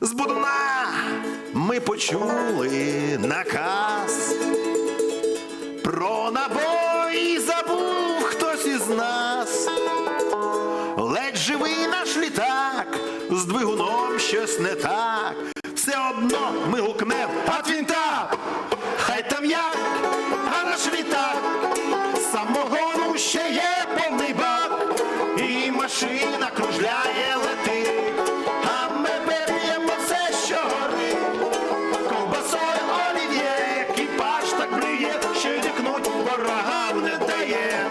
Будуна ми почули наказ. Про набої забув хтось із нас. Ледь живий наш літак, з двигуном щось не так. Все одно ми гукнем, а вінта, хай там як, а наш літак, самогону ще є повний бак, і машина кружляє летить, ворогам не дає.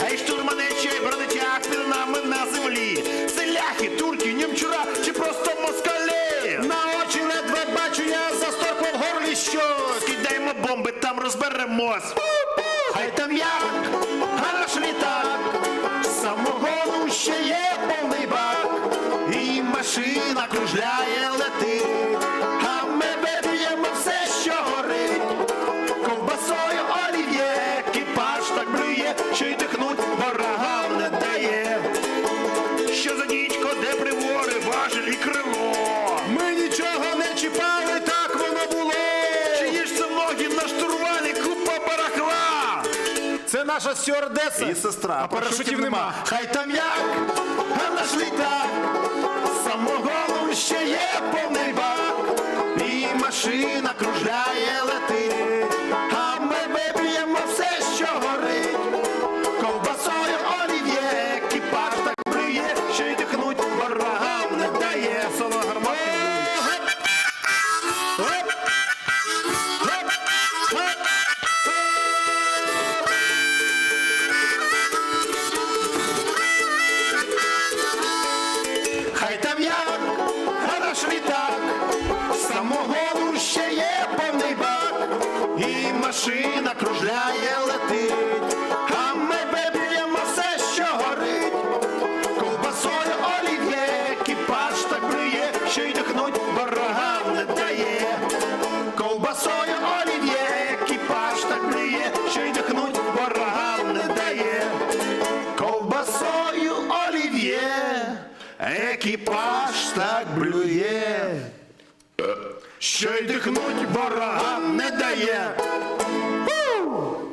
Гей, штурманичі, бронетяг під нами на землі. Селяхи, турки, німчура чи просто москалі. На очі ледве бачу я за в горлі щось. Кидаємо бомби, там розберемось. Хай там як, а наш літак. Самогону ще є повний бак. І машина кружляє летить. Наша стюардеса. І сестра, А парашутів нема. Хай там як, а наш літак, самого ще є повний бак, і машина кружляє машина кружляє летить, а ми виб'ємо все, що горить. Ковбасою олів'є, екіпаж так блює, що й дихнуть ворогам не дає. Ковбасою олів'є, екіпаж так блює, що й дихнуть ворогам не дає. Ковбасою олів'є, екіпаж так блює, що й дихнуть ворогам не дає. Oh!